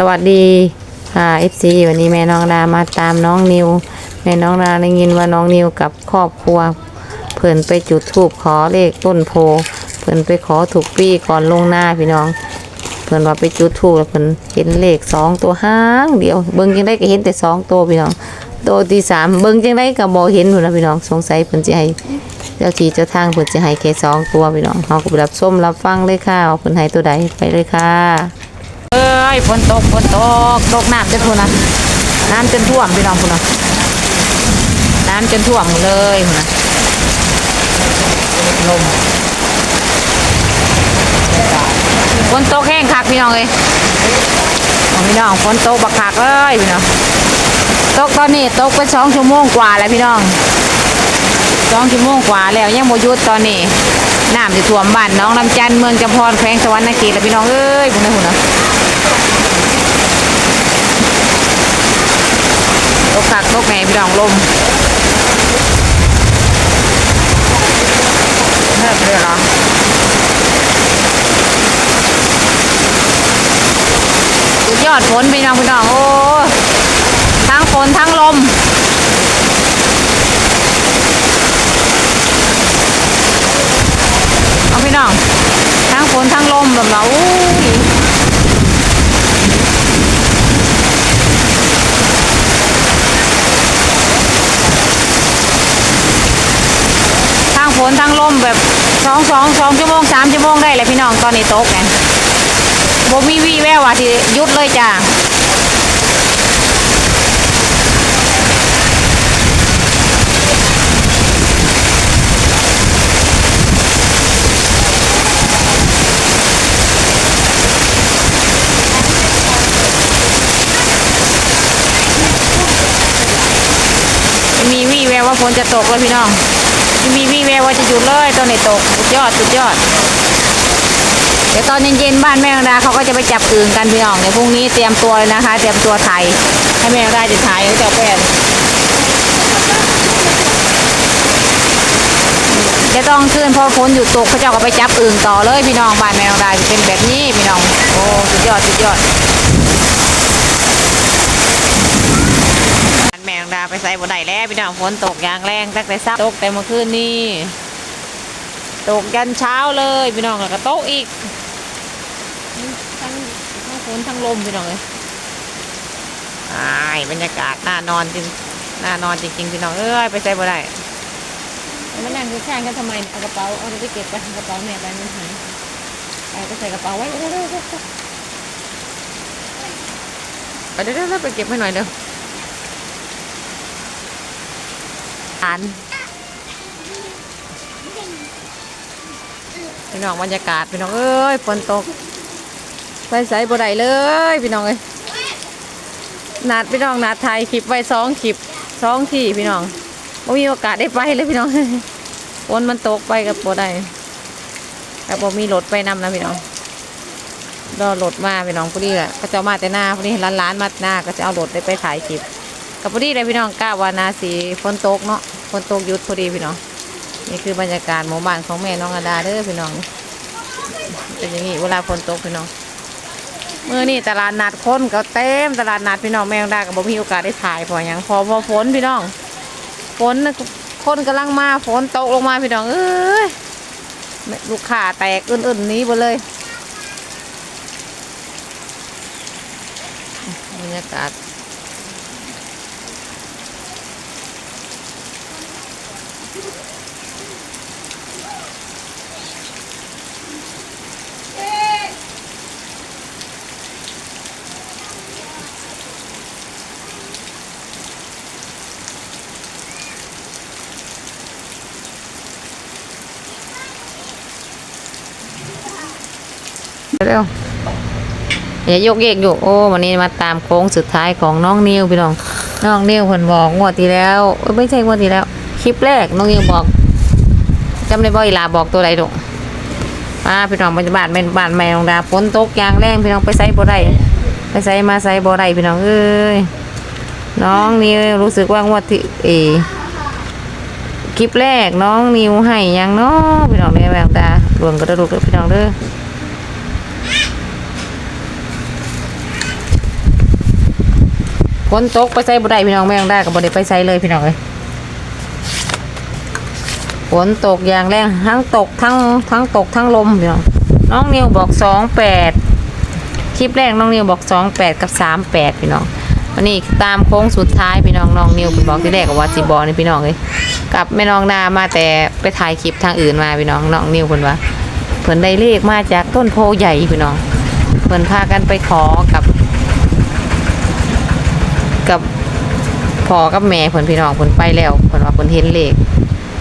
สวัสดีค่ะเอฟซีวันนี้แม่น้องดามาตามน้องนิวแม่น้องดาได้ยินว่าน้องนิวกับครอบครัว เพิ่นไปจุดธูปขอเลขต้นโพเพิ่นไปขอถูกปี้ก่อนลงหน้าพี่น้อง เพิ่นว่าไปจุดธูปแล้วเพิ่นเห็นเลขสองตัวห้างเดียวเบิ่งจังได้ก็เห็นแต่สองตัวพี่น้องตัวที่สามเบิ่งจังได้ก็บ่เห็นพุ่นะพี่น้องสงสัยเพิ่นสิให้เจ้าที่เจ้าทางเพิ่นสิให้แค่สองตัวพี่น้องเฮาก็ไปรับชมรับฟังเลยค่ะเพิ่นให้ตัวใดไปเลยค่ะ เอ้ยฝนตกฝนตกตกน้ำจนพุ่นนะน้ำจนท่วมพี่น้องพุ่นนะน้ำจนท่วมเลยคนนะลมฝนตกแห้งคักพี่น้องเลยพี่น้องฝนตกบักคักเลยพี่น้องตกตอนนี้ตกไปสองชั่วโมงกว่าแล้วพี่น้องสองชั่วโมงกว่าแล้วยังโมยุดตอนนี้น้ำจะท่วมบ้านน้องลำจันเมืองจำพรแขวงสวรรณเขตแล้วพี่น้องเอ้ยพุ่นะพุ่นนะ กคักตกแม่พี่น้องลมเลิกเลยเหรอสุดยอดฝนพี่น้องพี่น้องโอ้ทั้งฝนทั้งลมเอาพี่น้องทั้งฝนทั้งลมแบบเราอู้ย ทั้งฝ นทั้งลมแบบสองสองสองชั่วโมงสามชั่วโมงได้เลยพี่น้องตอนนี้ตกไงบ่มีวี่แววว่าที่หยุดเลยจ้ามีวี่แววว่าฝนจะตกเลยพี่น้อง ว่าจะหยุดเลยตอนนี้ตกสุดยอดสุดยอด เดี๋ยวตอนเย็นๆบ้านแม่ดาเขาก็จะไปจับอึ่งกันพี่น้องเดี๋ยวพรุ่งนี้เตรียมตัวเลยนะคะ เตรียมตัวไทยให้แม่ดาจะถ่ายเขาจะเอาแป้นเดี๋ยวต้องขึ้นพอฝนหยุดตกเขาเจ้าก็ไปจับอึ่งต่อเลยพี่น้องบ้านแม่ดาจะเป็นแบบนี้พี่น้องโอ้สุดยอดสุดยอดบ้านแม่ดาไป ใส่บนได้แล้วพี่น้องฝนตกอย่างแรงตั้งแต่เช้าตกแต่เมื่อคืนนี้ตกยันเช้าเลยพี่น้องแล้วก็ตกอีกทั้งทั้งฝนทั้งลมพี่น้องเลยอายบรรยากาศน่านอนจริงน่านอนจริงๆพี่น้องเอ้ยไปใส่บ่ได้มานั่งคือข้างกันทำไมเอากระเป๋าเอาไปเก็บไปกระเป๋าแม่ไปมันหายไปก็ใส่กระเป๋าไว้เร็วๆไปเดี๋ยวๆๆไปเก็บให้หน่อยเร็ว อ่านพี่น้องบรรยากาศพี่น้องเอ้ยฝนตกไปใส่บ่ได้เลยพี่น้องเอ้ยนัดพี่น้องนัดถ่ายคลิปไว้สองคลิปสองที่พี่น้องไม่มีโอกาสได้ไปเลยพี่น้องฝนมันตกไปกับบ่ได้แต่บ่มีรถไปนำนะพี่น้องรอรถมาพี่น้องพอดีแหละก็จะมาแต่หน้าพอดีร้านร้านมาหน้าก็จะเอารถได้ไปถ่ายคลิป กับพอดีเลยพี่น้องกล้าวานาสีฝนตกเนาะฝนตกยุดพอดีพี่น้องนี่คือบรรยากาศหมู่บ้านของแม่น้องอดาเด้อพี่น้องเป็นอย่างนี้เวลาฝนตกพี่น้องเมื่อนี่ตลาดนัดคนก็เต็มตลาดนัดพี่น้องแมงดากับบ่มีโอกาสได้ถ่ายพออย่างพอพอฝนพี่น้องฝนคนกำลังมาฝนตกลงมาพี่น้องเอ้ยลูกค้าแตกอื่นๆหนี้หมดเลยบรรยากาศ เร็วอย่ายกเยกอยู่โอ้วันนี้มาตามโค้งสุดท้ายของน้องนิวพี่น้องน้องนิวเพิ่นบอกงวดที่แล้วไม่ใช่งวดที่แล้ว คลิปแรกน้องนิวบอกจำได้บ่อีลาบอกตัวใดดอกมาพี่น้องบรรยากาศแม่นบ้านแม่น้องดาฝนตกยางแรงพี่น้องไปใส่บ่ได้ไปใส่มาใส่บ่ได้พี่น้องเอ้ยน้องนิวรู้สึกว่างวดที่เอคลิปแรกน้องนิวให้ยังเนาะพี่น้องเนี่ยแววตาหลวงก็ได้ลูกพี่น้องเด้อ ฝนตกไปใส่บ่ได้พี่น้องแม่งได้ก็บ่ได้ไปใส่เลยพี่น้องเอ้ยฝนตกอย่างแรงทั้งตกทั้งทั้งตกทั้งลมพี่น้องน้องนิวบอกสองแปดคลิปแรกน้องนิวบอกสองแปดกับสามแปดพี่น้องวันนี้ตามโค้งสุดท้ายพี่น้องน้องนิวเพิ่นบอกที่แรกกับว่าสิบอนี่พี่น้องเอ้ยกับแม่น้องนามาแต่ไปถ่ายคลิปทางอื่นมาพี่น้องน้องนิวเพิ่นว่าเพิ่นได้เลขมาจากต้นโพใหญ่พี่น้องเพิ่นพากันไปขอกับ กับพ่อกับแม่เพิ่นพี่น้องเพิ่นไปแล้วเพิ่นว่าเพิ่นเห็นเลข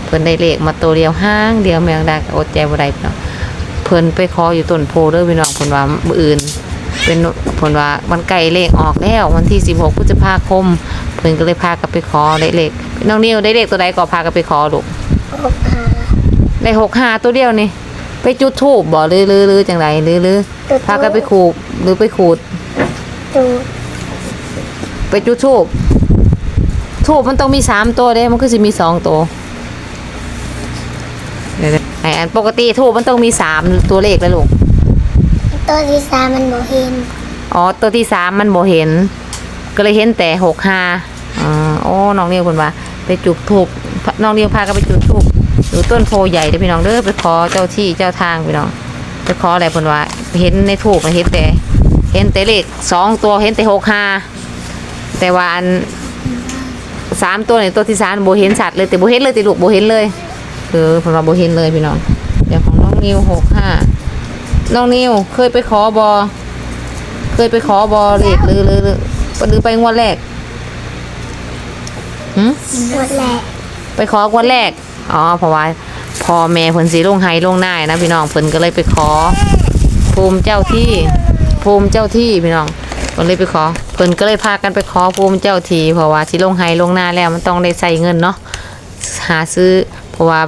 เพิ่นได้เลขมาตัวเดียวห้างเดียวแมงดาก็อดใจบ่ได้พี่น้องเพิ่นไปขออยู่ต้นโพเด้อพี่น้องเพิ่นว่ามื้ออื่น เป็นเพิ่นว่ามันใกล้เลขออกแล้ววันที่ 16พฤษภาคม เพิ่นก็เลยพากันไปขอได้เลขน้องนิวได้เลขตัวใดก็พากันไปขอลูกหกหาได้65ตัวเดียวนี่ไปจุดธูปบ่หรือหรือหรือจังไดหรือหรือพากันไปขูดหรือไปขูดตู ไปจุดทูบทูบมันต้องมีสามตัวเด้ มันก็จะมีสองตัวเดี๋ยวๆไออันปกติทูบมันต้องมีสามตัวเลขแล้วลูก ตัวที่สามมันบ่เห็น อ๋อ ตัวที่สามมันบ่เห็น ก็เลยเห็นแต่หกห้าอ๋อโอ้น้องเนียวคนว่า ไปจุดทูบน้องเนียวพากันไปจุดทูบอยู่ต้นโพใหญ่เด้อพี่น้องเด้อไปขอเจ้าที่เจ้าทางพี่น้องไปขออะไรเพิ่นว่า เห็นในทูบมันเห็นแต่ เห็นแต่เลขสองตัวเห็นแต่หกห้า แต่ว่าอันสามตัวเนี่ยตัวที่สามโบเห็นสัตว์เลยแต่โบเห็นเลยติลูกโบเห็นเลยคือผมว่าโบเห็นเลยพี่น้องอย่างของน้องนิวหกห้าน้องนิวเคยไปขอบอเคยไปขอบอเลขหรือหรือหรือหรือไปงวดแรกหืมหมดแหละไปของวดแรกอ๋อเพราะว่าพ่อแม่เพิ่นสีลงไห้ลงหน้านะพี่น้องเพิ่นก็เลยไปขอ ภูมิเจ้าที่ ภูมิเจ้าที่พี่น้อง เพิ่นเลยไปขอเพิ่นก็เลยพากันไปขอภูมิเจ้าทีเพราะว่าสิลงไห้ลงหน้าแล้วมันต้องได้ใส่เงินเนาะหาซื้อ เพราะว่า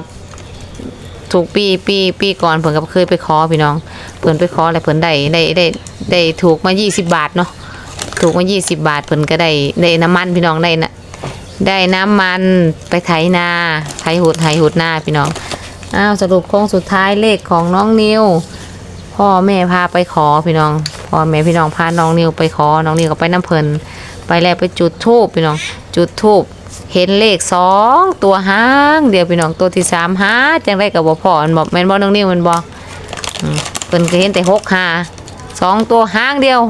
ทุกปีปีปีก่อนเพิ่นก็เคยไปขอพี่น้อง เพิ่นไปขอแล้วเพิ่นได้ได้ได้ได้ถูกมา 20 บาทเนาะถูกมา 20 บาทเพิ่นก็ได้ได้น้ำมันพี่น้องได้นะได้น้ำมันไปไถนาไถหุดไถหุดหน้าพี่น้องอ้าวสรุปโค้งสุดท้ายเลขของน้องนิวพ่อแม่พาไปขอพี่น้อง พ่อแม่พี่น้องพาน้องนิวไปขอ น้องนิวก็ไปน้ำเพลินไปแล้วไปจุดทูบพี่น้อง จุดทูบเห็นเลขสองตัวห้างเดียวพี่น้องตัวที่สามหาจังได้กับบ่พ่อมันบอกแม่นบ่น้องนิวมันบอกอืมเพิ่นก็เห็นแต่หกหาสองตัวห้างเดียว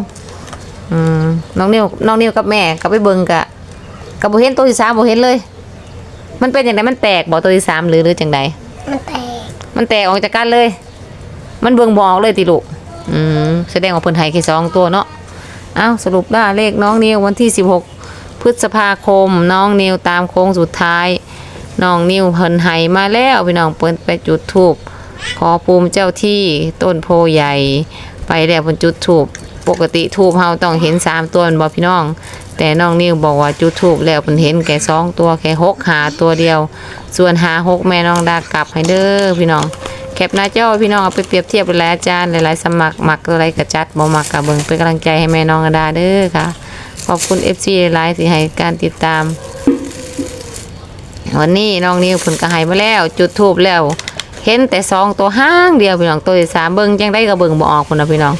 อืมน้องนิวน้องนิวกับแม่ก็ไปเบิ่งกะกับบ่เห็นตัวที่สามบ่เห็นเลย มันเป็นอย่างไรมันแตกบ่ตัวที่สามหรือหรือจังใดมันแตกมันแตกออกจากกันเลย มันเบิ่งบออกเลยติลูก อืมแสดงว่าเพิ่นให้แค่สองตัวเนาะเอ้าสรุปได้เลขน้องนิววันที่ 16 พฤษภาคม น้องนิวตามโค้งสุดท้าย น้องนิวเพิ่นให้มาแล้วพี่น้องเปิ้นไปจุดธูปขอภูมิเจ้าที่ต้นโพใหญ่ ไปแล้วเพิ่นจุดธูปปกติธูปเฮาต้องเห็นสามตัวบ่พี่น้องแต่น้องนิวบอกว่าจุดธูปแล้วเพิ่นเห็นแค่สองตัวแค่หกหาตัวเดียว ส่วนหาหกแม่น้องดากลับให้เด้อพี่น้อง คปหน้าจอพี่น้องเอาไปเปรียบเทียบหลายๆอาจารย์หลายๆสมัครมักอะไรกระจัดบ่มักกะเบิ่งเป็นกำลังใจให้แม่น้องอดาเด้อค่ะ ขอบคุณ FC หลายๆที่ให้การติดตาม วันนี้น้องนิวเพิ่นก็ให้มาแล้ว จุดทูบแล้ว เห็นแต่สองตัวห้างเดียวพี่น้องตัวที่สามเบิ่งจังได้ก็เบิ่งบ่ออกพุ่นนะพี่น้อง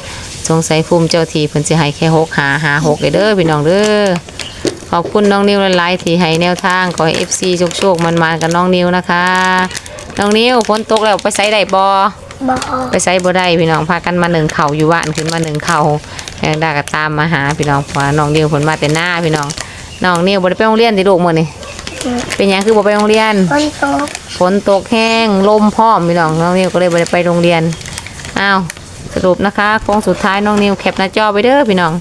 สงสัยภูมิเจ้าที่เพิ่นสิให้แค่หกหาหาหกเด้อพี่น้องเด้อขอบคุณน้องนิวหลายๆที่ให้แนวทางขอให้ FC โชคๆมันๆกับน้องนิวนะคะ น้องนิวฝนตกแล้วไปไสได้บ่บ่ออกไปไสบ่ได้พี่น้องพากันมาหนึ่งเข่าอยู่บ้านขึ้นมาหนึ่งเข่าแองดาก็ตามมาหาพี่น้องเพราะว่าน้องนิวผลมาแต่หน้าพี่น้องน้องนิวบ่ได้ไปโรงเรียนติลูกมื้อนี้เป็นหยังคือบ่ไปโรงเรียนฝนตกฝนตกแห้งลมพร้อมพี่น้องน้องนิวก็เลยบ่ได้ไปโรงเรียนอ้าวสรุปนะคะโค้งสุดท้ายน้องนิวแคปหน้าจอไปเด้อพี่น้อง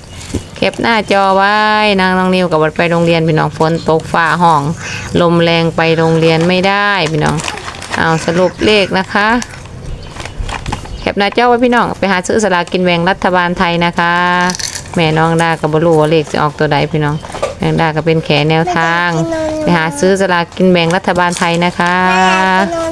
แคปหน้าจอไว้นางน้องนิวกับบ่ได้ไปโรงเรียนพี่น้องฝนตกฟ้าห้อง ลมแรงไปโรงเรียนไม่ได้พี่น้อง เอาสรุปเลขนะคะแคปหน้าจอไว้พี่น้องไปหาซื้อสลากินแบ่งรัฐบาลไทยนะคะ แม่น้องดากับบรูว่าเลขจะออกตัวใดพี่น้องแม่น้องดาก็เป็นแขนแนวทาง ไปหาซื้อสลากินแบ่งรัฐบาลไทยนะคะ นอน